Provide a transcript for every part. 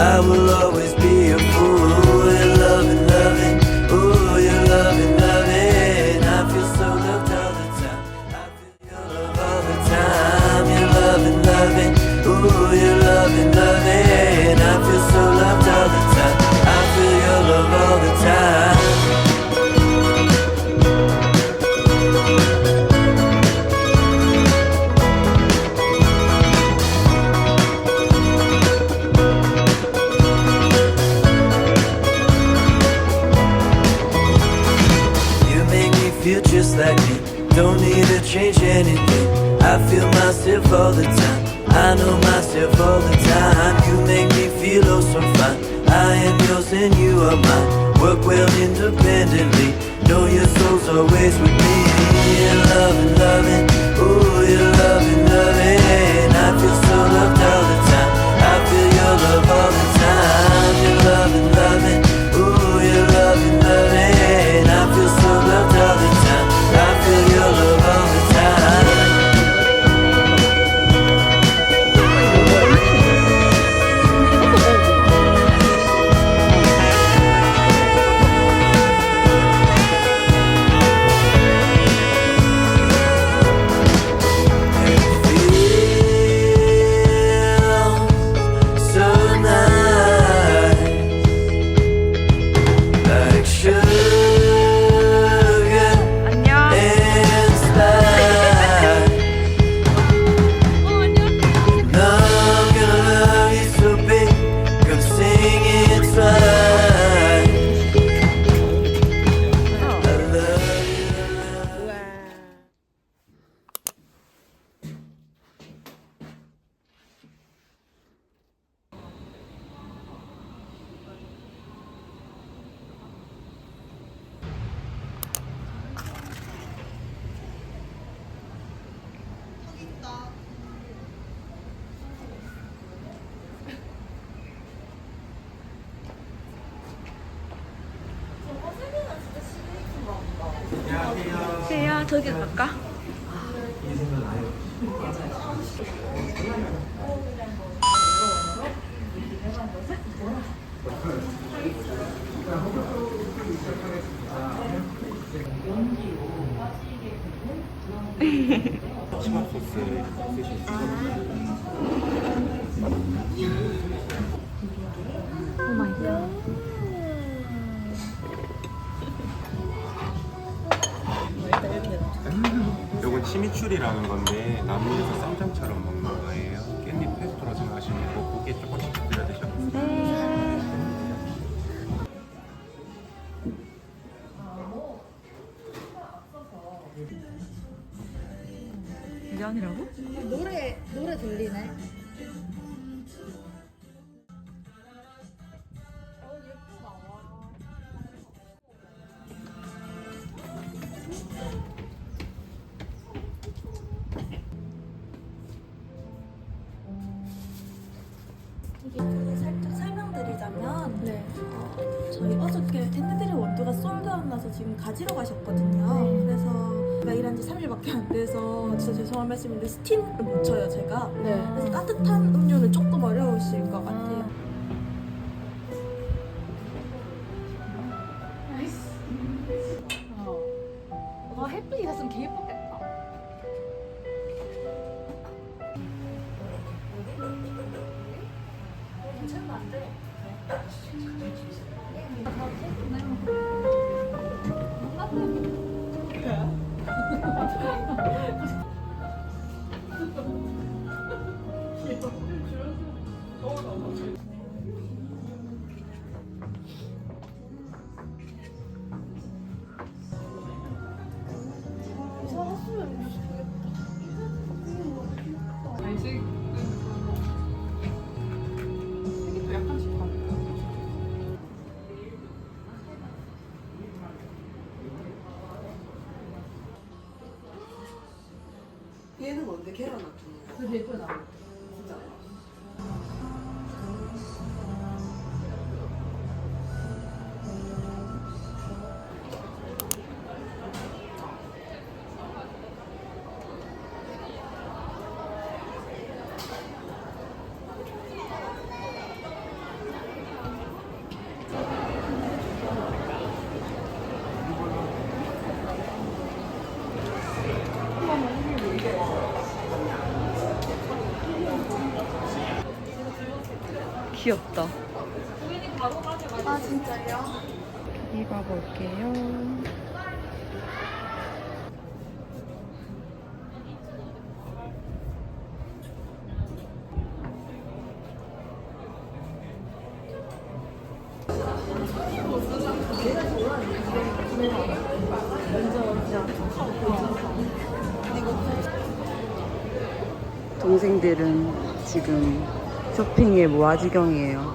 I will always anything. I feel myself all the time. I know myself all the time. You make me feel oh so fine. I am yours and you are mine. Work well independently. Know your soul's always with me. You're loving, loving. Ooh, you're loving, loving. I feel so loved all the time. I feel your love all the time. 저기 갈까? 요건 치미추리라는 건데 남미에서 쌈장처럼 먹는 거예요. 깻잎 페스토로 생각하시면 되고 고기에 조금씩 지금 가지러 가셨거든요. 그래서 제가 일한 지 3일밖에 안 돼서 진짜 죄송한 말씀인데 스팀을 못 쳐요 제가. 그래서 따뜻한 음료는 조금 어려우실 것 같아요. 얘는 뭔데 계란 놔두는 거? 그 예쁘다. 진짜. 귀엽다. 아 진짜요? 입어볼게요. 동생들은 지금 쇼핑에 모아지경이에요.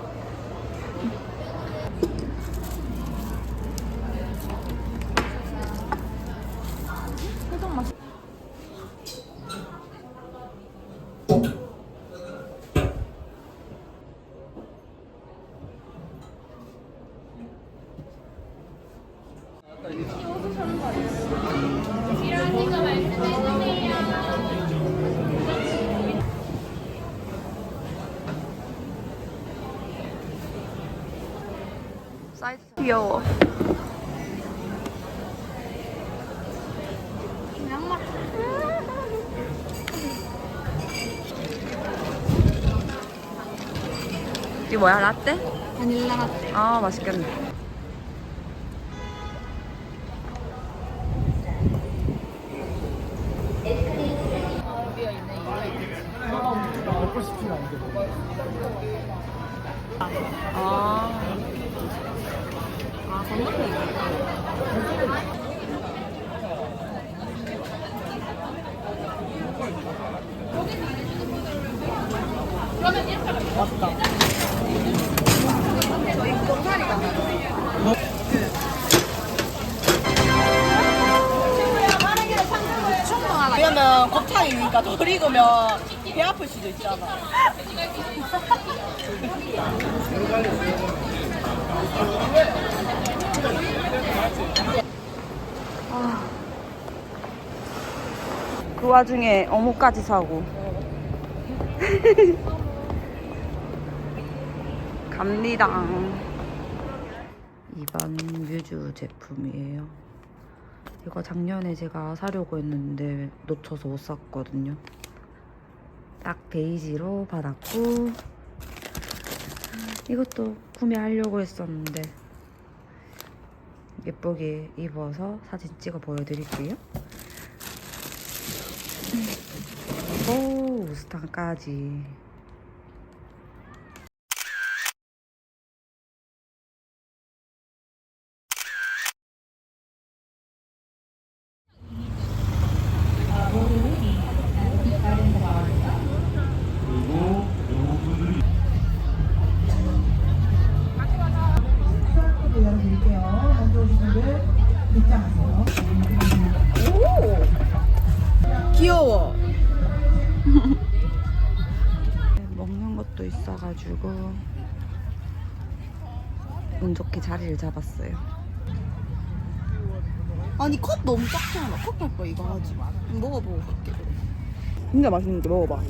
귀여워. 이게 뭐야 라떼? 바닐라 라떼. 아 맛있겠네. 왜냐면 곱창이니까 덜 익으면 배 아플 수도 있잖아. 그 와중에 어묵까지 사고. 갑니다. 이번 뮤즈 제품이에요. 이거 작년에 제가 사려고 했는데 놓쳐서 못 샀거든요. 딱 베이지로 받았고 이것도 구매하려고 했었는데 예쁘게 입어서 사진 찍어 보여드릴게요. 오, 우스탕까지. 있어가지고 운 좋게 자리를 잡았어요. 아니 컵 너무 작지 않아? 컵할 거 이거 하지 마. 먹어보고 갈게. 진짜 맛있는데 먹어봐.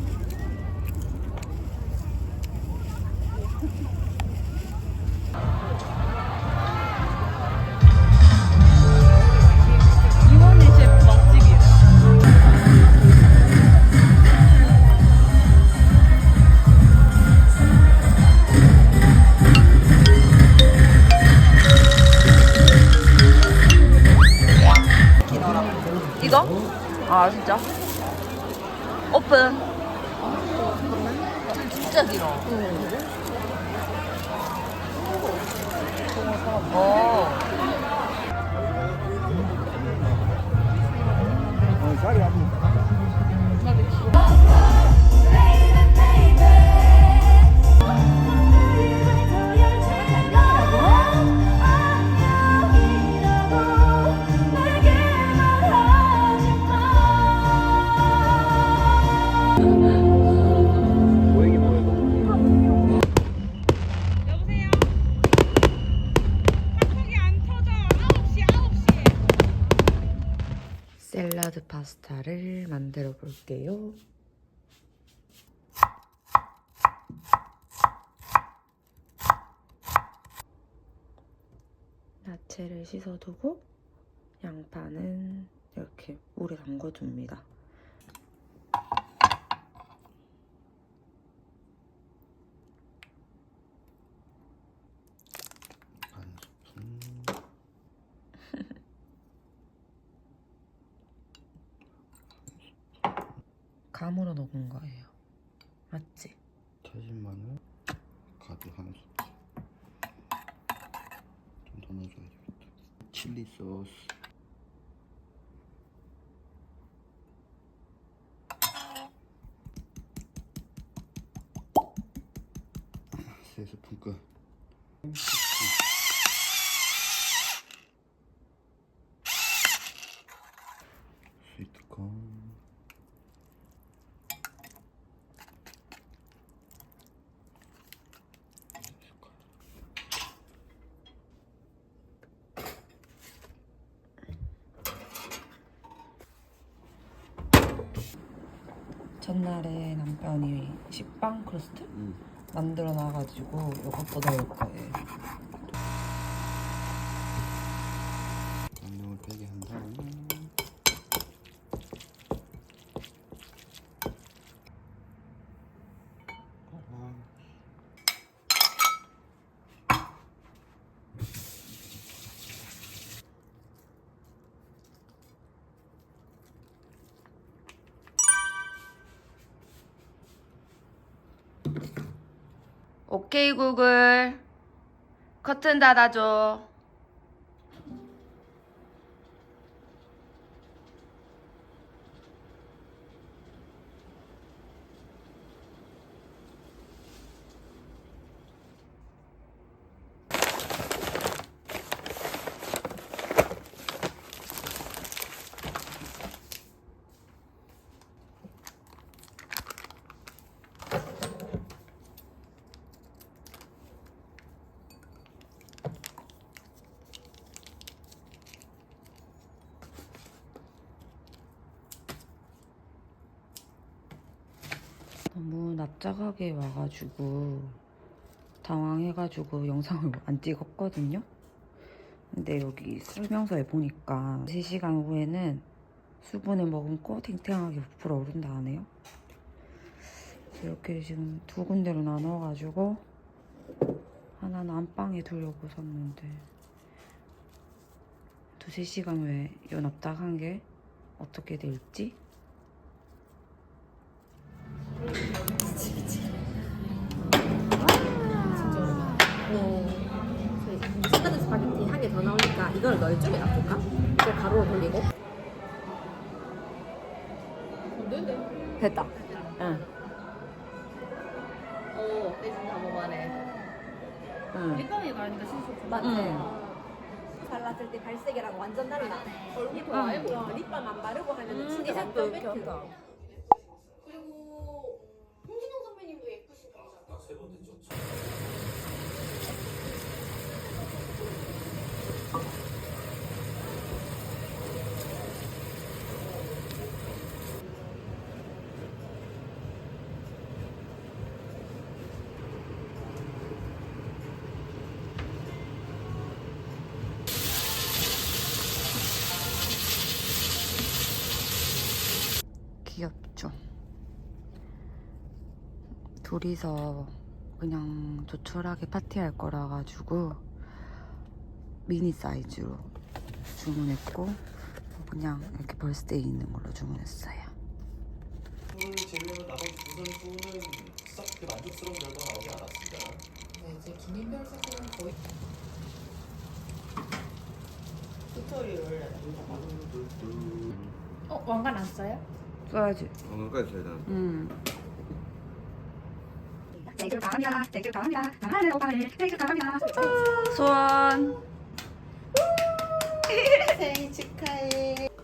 야채를 씻어두고 양파는 이렇게 물에 담궈줍니다. 감으로 녹은 거예요. 맞지? 다진 마늘, 가지 한 스푼. 칠리 소스 세 스푼 끝 스위트콘 전날에 남편이 식빵 크러스트 음. 만들어 놔가지고 이것도 넣을 거예요. 양념을 빼게 한 다음에 아, 오케이 구글 커튼 닫아줘. 너무 납작하게 와가지고 당황해가지고 영상을 안 찍었거든요. 근데 여기 설명서에 보니까 3시간 후에는 수분을 머금고 탱탱하게 부풀어 오른다 하네요. 이렇게 지금 두 군데로 나눠가지고 하나는 안방에 두려고 샀는데 두세 시간 후에 이 납작한 게 어떻게 될지 나오니까 이걸 넣을 쪽에 놔둘까? 이거 가로로 돌리고 됐다. 응. 오, 내 진짜 뭐만해 응. 립밤이 가니까 진짜 좋다. 맞지? 응. 발랐을 때 발색이랑 완전 달라 얼굴 좋아해 어, 립밤 안 바르고 하면 진짜 완전 그리고 홍진영 선배님도 예쁘시다 귀엽죠? 둘이서 그냥 조촐하게 파티할 거라 가지고 미니 사이즈로 주문했고 그냥 이렇게 벌스데이 있는 걸로 주문했어요. 오늘 제외하면 나머지 두 선수는 썩 그렇게 만족스러운 결과가 나오지 않았습니다. 네, 이제 김인별 선수는 거의 스토리 원래 어 왕관 안 써요? 써야지. 오늘까지 써야 되는 음. 생일 축하합니다. 생일 축하합니다. 사랑하는 오빠를 생일 축하합니다. 소원. 생일 축하해